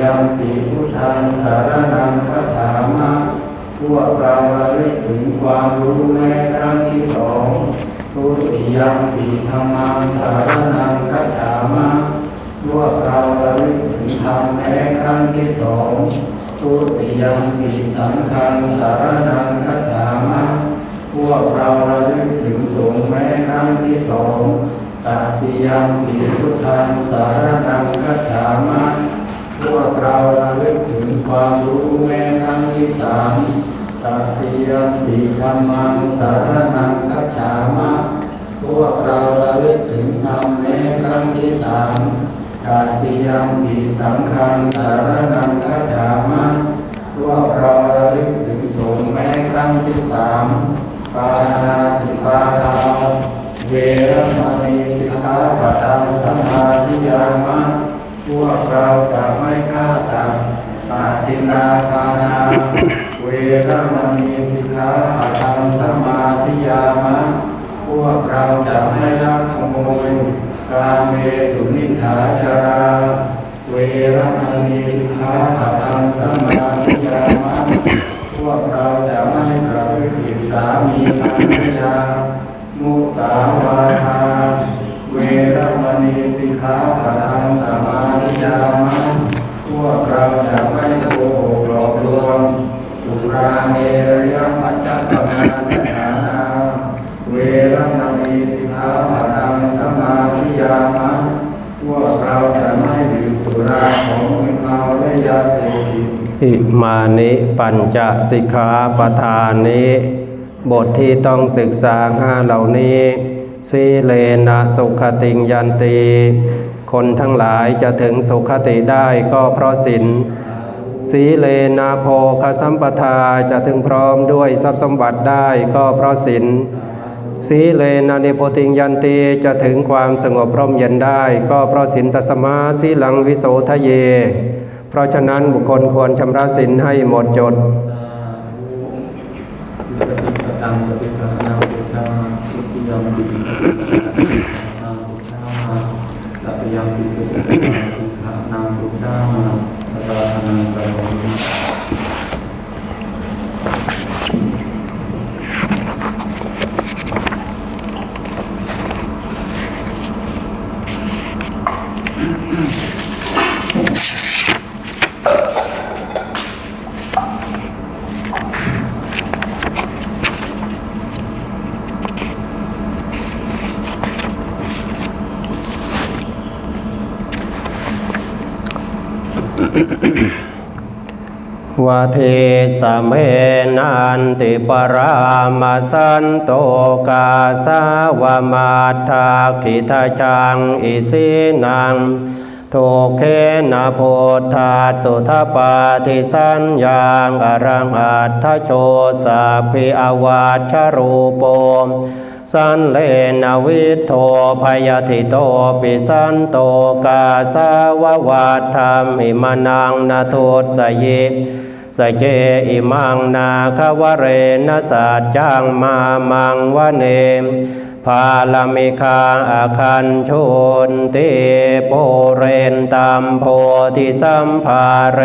ยมปิพุทธังสารนังคัจฉามาพวกเราระลึกถึงความรู้แม้ครั้งที่สองทุติยมปีธรรมังสารนังกัจฉามะพวกเราระลึกถึงธรรมแม้ครั้งที่สองทุติยมปีสังฆังสารนังกัจฉามะพวกเราระลึกถึงสงฆ์แม้ครั้งที่สองตติยมปีพุทธังสารนังกัจฉามะ พวกเราระลึกถึงความรู้แม้ครั้งที่สามตติยมปีธรรมังสารนังคัจฉามะ พวกเราระลึกถึงธรรมแม้ครั้งที่สามตติยมปีสังฆังสารนังคัจฉามะ พวกเราระลึกถึงสงฆ์แม้ครั้งที่สามปานาติปาตาเวรมณีสิกขาปะทังสมาธิยามะ พวกเราจะไม่ฆ่าสัตว์ปาตินาทานา เวรมณีสิกขาปะทังสมาธิยามะ พวกเราจะไม่ลักขโมยกาเมสุนิถาจารา เวรมณีสิกขาปะทังสมาธิยามะ พวกเราจะไม่ประพฤติผิดสามีภรรยามุสาวาทา เวรมณีสิกขาปะทังสมาธิยามะพวกเราจะไม่โกหกหลอกลวงสุราเมรยมัจจปมาทนานาเวรมณีสิกขาปะทังสมาธิยามะพวกเราจะไม่ดื่มสุราของมึนเมาและยาเสพติดอิมานิปัญจสิกขาปทานิบทที่ต้องศึกษาห้าเหล่านี้ สีเลนะสุขติงยันตีคนทั้งหลายจะถึงสุขติได้ก็เพราะศีลสีเลนะโภคสัมปทาจะถึงพร้อมด้วยทรัพย์สมบัติได้ก็เพราะศีลสีเลนะนิโพติงยันตีจะถึงความสงบร่มเย็นได้ก็เพราะศีลตสมาสีหลังวิโสทะเย เพราะฉะนั้นบุคคลควรชำระสินให้หมดจด ปฏิปตังปฏิปนาปุชาทุติยมปิปฏิปนาปุชาสัพยมปิปฏิปนาปุชาสัตตานังสัพพิ วาเทสเมนันติปรามาสันโตกาสาวามาทาคิทาจังอิสินังโทเคนะโพธาสุทปาทิสัญญาอรังอัตโชสัพพิอวาชรูปโป สันเลนะวิทโทพยติโตปิสันโตกาสาววาธรรมหิมานังนาทุสยิสเจอิมังนาคาวเรนสัจจังมามังวะเนมภาลามิคาอาคันชนเตโปเรนตัมโพธิสัมภาเร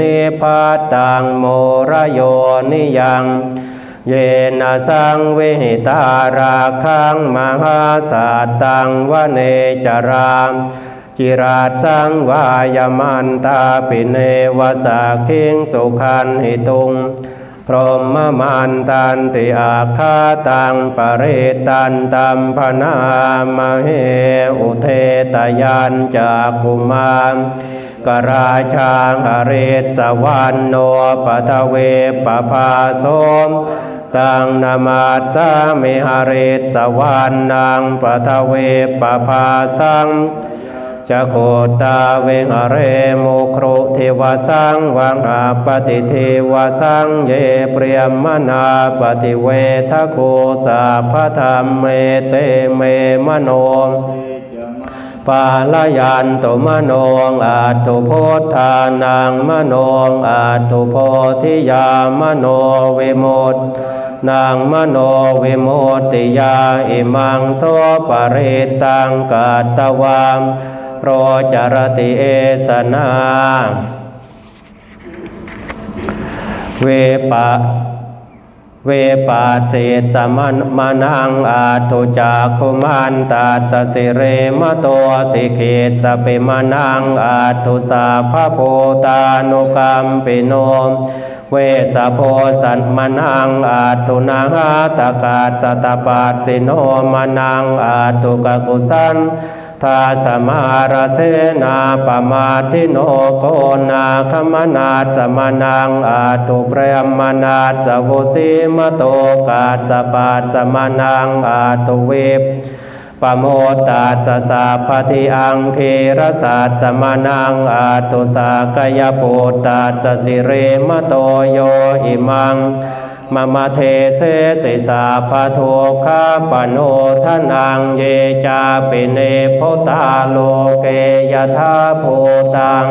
นิพัตตังโมระโยนิยัง เยนะสังเวหิตาราคังมหาสัตตังวเนจรามจิราชสังวายมันตาปิเนวสาคิงสุขันหิตุง พรหมมันตันติอาคาตังปริตันตัมพนามเหอุเทตยันจากุมารกราชาหเรศสวรรณโนปทเวปภาโสม ตังนามาสสามิหาเรศสวรรณังปทเวปภาสังจะโคตาเวหะเรโมโครเทวสังวังอาปฏิเทวสังเยเปรียมมนาปฏิเวทโคสาพธรรมเมเตเมมโน ปาลยันตุมโนงอาตุโพธานังมโนงอาตุโพธิยามโนเวิมุตนางมโนเวิมุตติยาอิมังโสปะริตังกาตวามโรจารติเอสนา เวปะ เวปาเศษสมันมานังอาตุจากคุมันตาสสิเรมโตสิเขตสเปมานังอาตุสาพะโพตานุกรรมปิโนเวสะโพสันมานังอาตุนาหาตกาสตาปาสิโนมานังอาตุกกุสัน ทาสมารเสนาปมาทิโนโกนาคมนาสสมานังอาตุเปรมมนาสวุสีมโตกาสปาสมานังอาตุเวปปโมตาสสาปฏิอังเครสัสสมานังอาตุสากยปุตตาสสิเรมโตโยอิมัง มมเทเสสิสาภาโทคาปโนทนังเยจาปิเนโพตาโลเกยทาโพตัง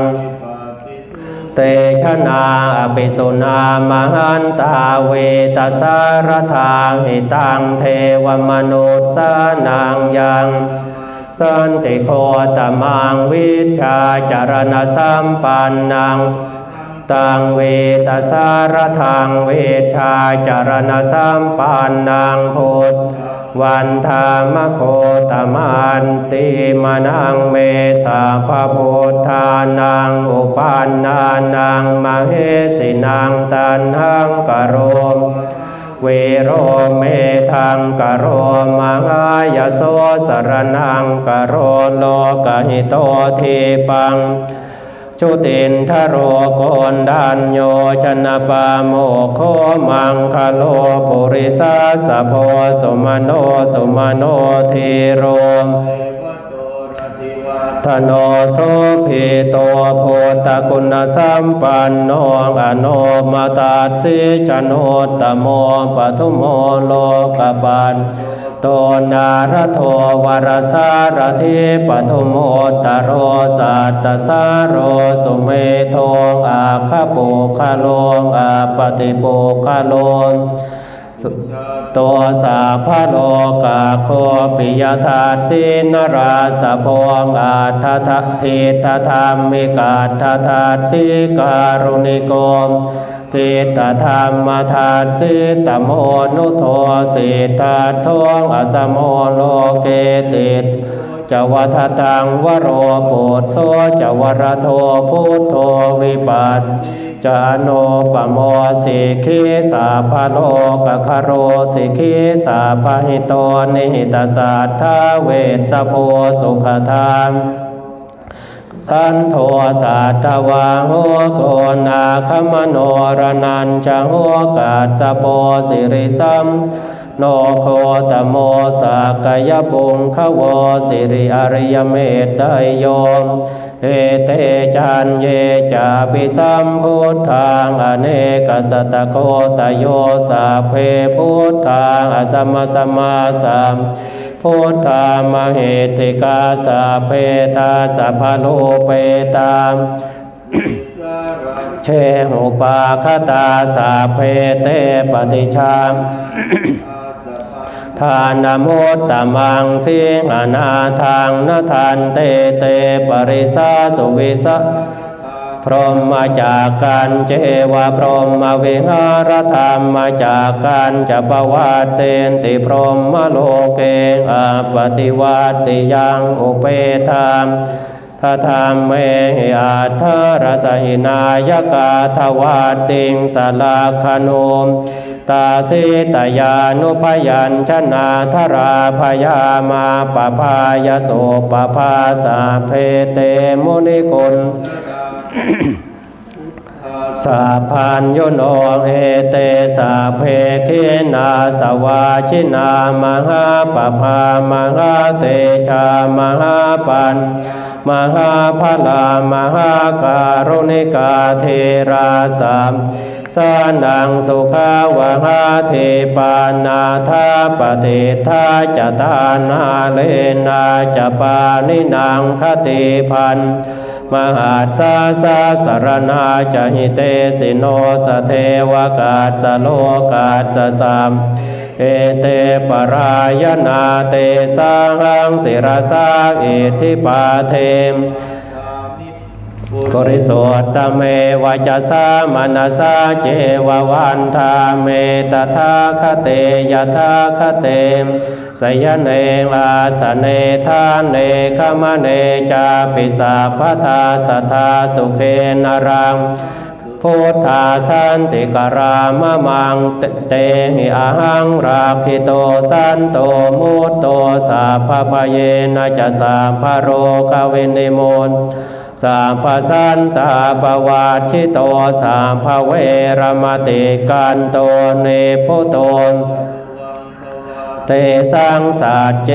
เตชะนาอภิสุนามหันตาเวตสารทางหิตังเทวมนุษสานังยังสันติโคตมังวิชาจารณสัมปันนัง ตังเวตสารทางเวชาจารณสัมปันนังพุทธวันธามโคตมันติมนังเมสาภพุทธานังอุปันนานังมเหสินังตันหังกโรมเวโรเมทังกโรมังอายโสสรนังกโรโลกหิโตทีปัง ชุตินทโรโกนดานโยชนะปาโมโคมังคโลปุริสาสะโพสุมโนสุมโนทีโร ทโนโสภิโตโพตคุณสัมปันโนอโนมาตาสิจโนตโมปทุโมโลกปันโตนารโทวรสารทิปทุโมตโรสัตตสารโรสุเมโทงอาคาปุคาโลงอาปฏิปุคาโล ตัวสาพโลกาโคปิยธาสินราสะพงอาทะทเทตธรรมิกาทัธาตุสิการุณิโกมเทตธรรมธาตุสิตโมนุโทสิตาทงอสโมโลเกติต จวัฏตังวโรปุตโสจวรโทพุทโธวิปัสจาโนปโมสิกิสาพโลกคาโรสิกิสาพหิโตนิหิตสัทธาเวสโพสุขทานสันโทสัตวาหัวโกนาคมโนรนันจะหัวกาจโปสิริสัม โนโคตโมสากยปุงขวสิริอริยเมตไตโยมเอเตจันเยจาปิสัมพุทธังอเนกสัตโคตโยสาเพพุทธังอสัมมาสัมมาสัมพุทธามเหติกาสาเพตาสัพโลเปตามเชหุปาคตาสาเพเตปฏิชาม ทานโมตตมังสิงอนาทางนาทันเตเตปริสาสุวิสะพรหมจากกันเจวะพรหมวิหารธรรมมาจากกันจะปวัตเตนติพรหมโลเกอาปฏิวัติยังอุเปธามทธรรมเมอาทรสหินายกาทวาติงสลาคโนม ตาสิตยานุพยัญชนะธราพยามาปภายโสปภาสาเพเตมุนิกุลสาพันโยโนเอเตสาเพเคนาสวาชินามหาปภามหาเตชามหาปัน มหาพลามหาการุณิกาเทราสามสานังสุขาวหาเทปานาทาปฏิทาจตานาเลนาจปานินางคติพันมหาสาสาสารนาจหิเตสิโนสเทวกาสโลกาสสาม เอเตปรายนาเตสาหังศิรสาเอธิปาเทมบริสุทธเมวจสามนัสาเจววันทาเมตถาคเตยถาคเตมสยเนอาสเนทานเนขมเนจาปิสาพทาสทาสุเคนรัง พุทธาสันติกรามะมังเตเตหิอาหังราคิโตสันโตมุตโตสาพะเยนะจะสาภโรกเวนิมนสามภสันตาปวัตชิโตสามภเวรมติกันโตเนโพโตเตสังสัจเจ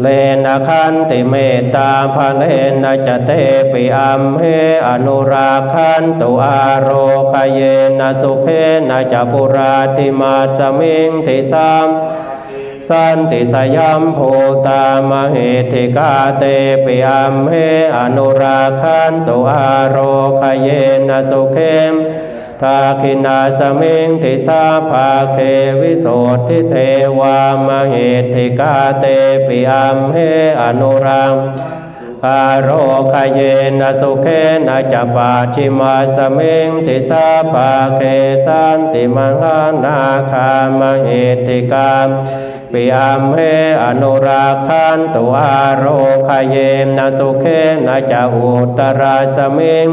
เลนะคันติเมตตาภะเลนะจะเตปิอัมเหอนุราคันตุอาโรคเยนะสุเคนะจะปุราติมาสมิงทิสามสันติสยัมโพตามเหติกาเตปิอัมเหอนุราคันตุอาโรคเยนะสุเคม ทาคินาสมิงทิสาภาเควิโสทิเทวามเหติกาเตปิอัมเหอนุรังอารโรคเยนสุเคนจะปาชิมาสมิงทิสาภาเคสันติมังานาคามเหติกาปิอัมเหอนุราคันตุอาโรคเยนสุเคนะจะอุตราสมิง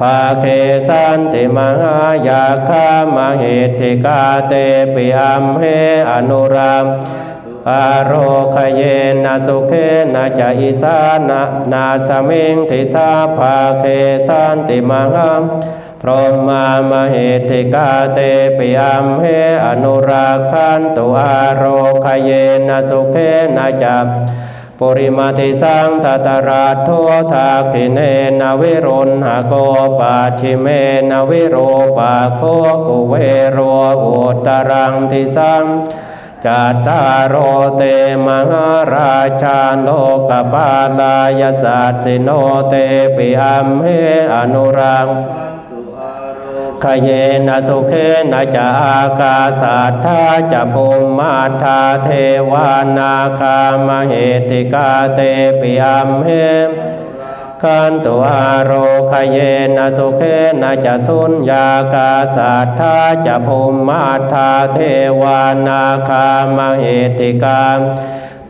ภาเคสันติมหายาคามเหติกาเตปิอัมเหอนุรามอารโรคเยนะสุเคนะจะอิสานะนาสมิงทิสาภาเคสันติมหาพรหมามเหติกาเตปิอัมเหอนุราคันตุอารโรคเยนะสุเคนะจะ ปุริมาทิสังทัตราชโททาคิเนนวิรุณหโกปาชิเมนวิโรปาโคกุเวโรอุตรังทิสังจัตตารโรเตมหาราชาโลกปาลายสัสสิโนเตปิอัมเหอนุรัง ขเยนะสุเคนะจะอากาสัทธาจะภูมิมาทาเทวานาคามเหติกาเตปิอัมเหขันตุอาโรขเยนะสุเคนะจะสุญญากาสัทธาจะภูมิมาทาเทวานาคามเหติกา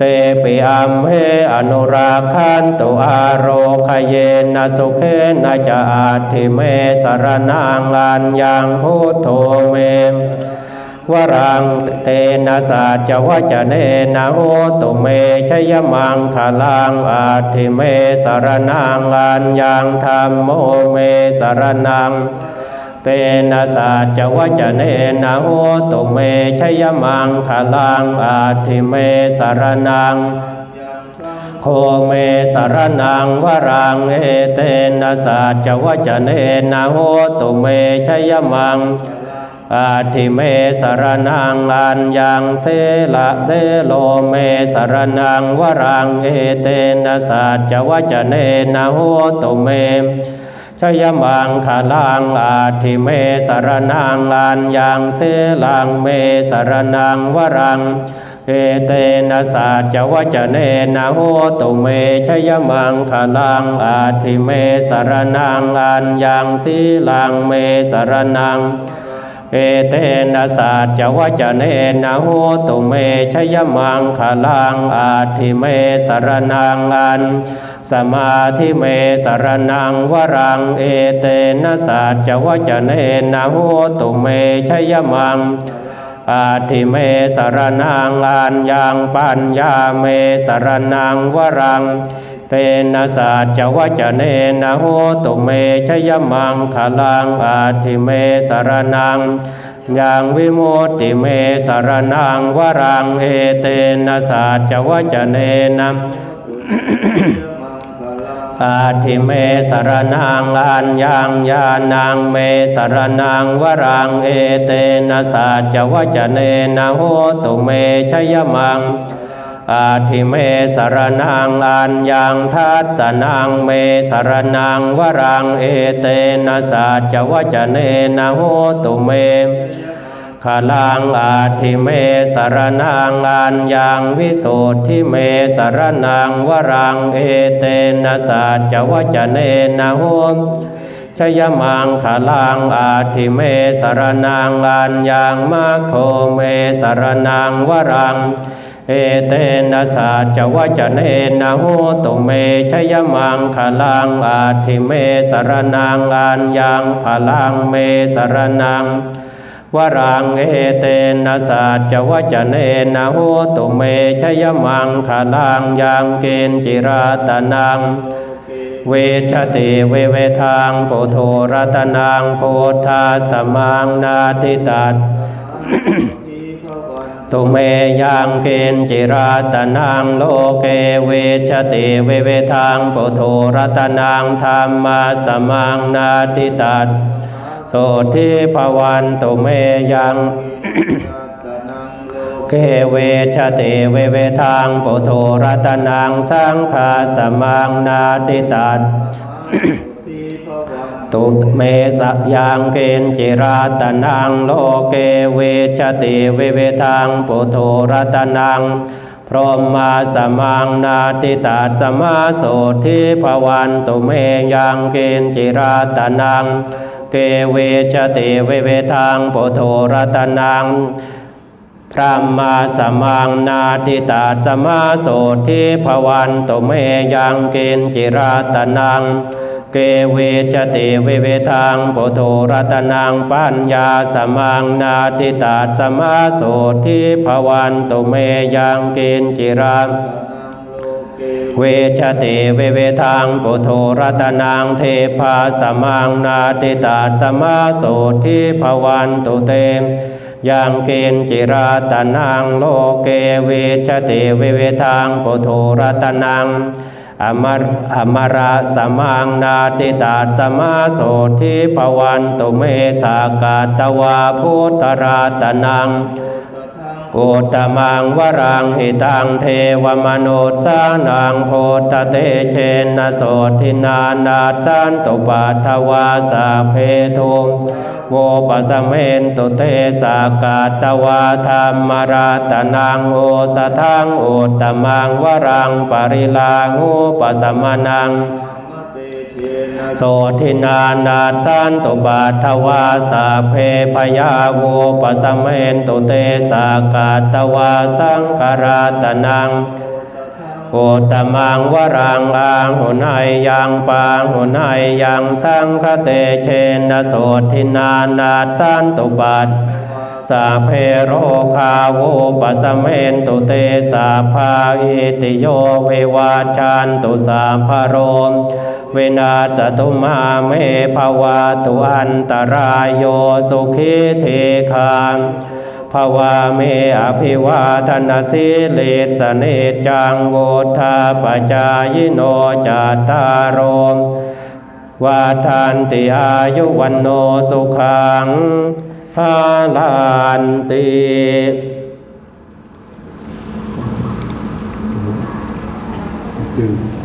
เตปิอัมเหอนุราคันตุอาโรคเยนะสุเคนะจะอาทิเมสารนังอันยังพุทโธเมวรังเตนะสัจวัจเนนะโหตุเมชยมังคลังอาทิเมสารนังอันยังธรรมโมเมสารนัง เตนะสัจวัจเนนะโหตุเมชยมังคลังอาทิเมสารนังโคเมสารนังวรังเอเตนะสัจวัจเนนะโหตุเมชยมังอาทิเมสารนังอันยังเสละเสโลเมสารนังวรังเอเตนะสัจวัจเนนะโหตุเม ชยมังคลังอาทิเมสารนังอันยังเสลังเมสารนังวรังเอเตนะสัจวจเนนะโหตุเมชยมังคลังอาทิเมสารนังอันยังสีลังเมสารนัง เอเตนะสัจวจเนนะโหตุเมชยมังคลังอาทิเมสารนังอัน สมาธิเมสารนังวรังเอเตนะสัจวัจเนนะโหตุเมชยมังอาทิเมสารนังอันยังปัญญาเมสารนังวรัง เตนะสัจวัจเนนะโหตุเมชยมังคลังอาทิเมสารนังยังวิโมตติเมสารนังวรังเอเตนะสัจวัจเนนะ อาทิเมสรนังอัญญังญาณังเมสรนังวรังเอเตนะสัจวัจเนนะโหตุเมชยมังอาทิเมสรนังอัญญังทัสสนังเมสรนังวรังเอเตนะสัจวัจเนนะโหตุเม ขลังอาทิเมสรนังอันยังวิสุทธิเมสรนังวรังเอเตนะสัจวัจเนนะโหมชยมังขลังอาทิเมสรนังอันยังมาโคเมสรนังวรังเอเตนะสัจวัจเนนะโหตุเมชยมังขลังอาทิเมสรนังอันยังพลังเมสรนัง วรังเอเตนะสัจวัจเนนะโหตุเมชยมังคลังยังเกณจิราตนัง เวชติเวเวทางโปโทรัตนังโพธาสมังนาติตัดตุเมยังเกณจิราตนังโลเกเวชติเวเวทางโปโทรัตนังธรรมาสมังนาติตัด โสทิภวันตุเมยังเกเวชติเวเวทางปุโทรัตนังสังฆาสมังนาติตัดตุเมสะยังเกณฑ์จิราตนังโลเกเวชติเวเวทางปุโทรัตนังพรหมาสมังนาติตัดสมาโสทิภวันตุเมยังเกณฑ์จิราตนัง เกเวชติเวเวทางปุโทรตนังพระมาสมังนาติตาสมาโสทิภวันตุเมยังเกณฑ์จิราตนัง เกเวจติเวเวทางปุโทรตนังปัญญาสมังนาติตาสมาโสทิภวันตุเมยังเกณฑ์จิรา เวชติเวเวทางปุโทรัตนังเทพาสมังนาติตาสมาโสทิภวันตุเตยังเกณจิราตนังโลเกเวชติเวเวทางปุโทรัตนังอมรอมราสมังนาติตาสมาโสทิภวันตุเมสากาตวาพุทธราตนัง อุตมังวรังหิตังเทวมนุษสานังโพธเตเชนะโสทินานาสันตุปัทวาสาเพทุมโวปสเมนตุเตสากาตวาธรรมราตนังโอสทังอุตมังวรังปริลางูปสมนัง โสทินานาสันตุบาทวาสาเพพยาโวปสมเมนตุเตสากาตวาสังคาราตนังโอตมังวรังอางหุนายยังปางหุนายยังสังคเตเชนโสทินานาสันตุบาท สาเพโรคาโวปสเมนตุเตสาภาอิติโยเววาชันตุสาภโรมเวนาสตุมาเมภาวาตุอันตรายโยสุขิเทคางภาวาเมอภิวาทนาสิเลสเนจังโวธาปจายโนจัตตารมวาทานติอายุวันโนสุขังาลานติจึง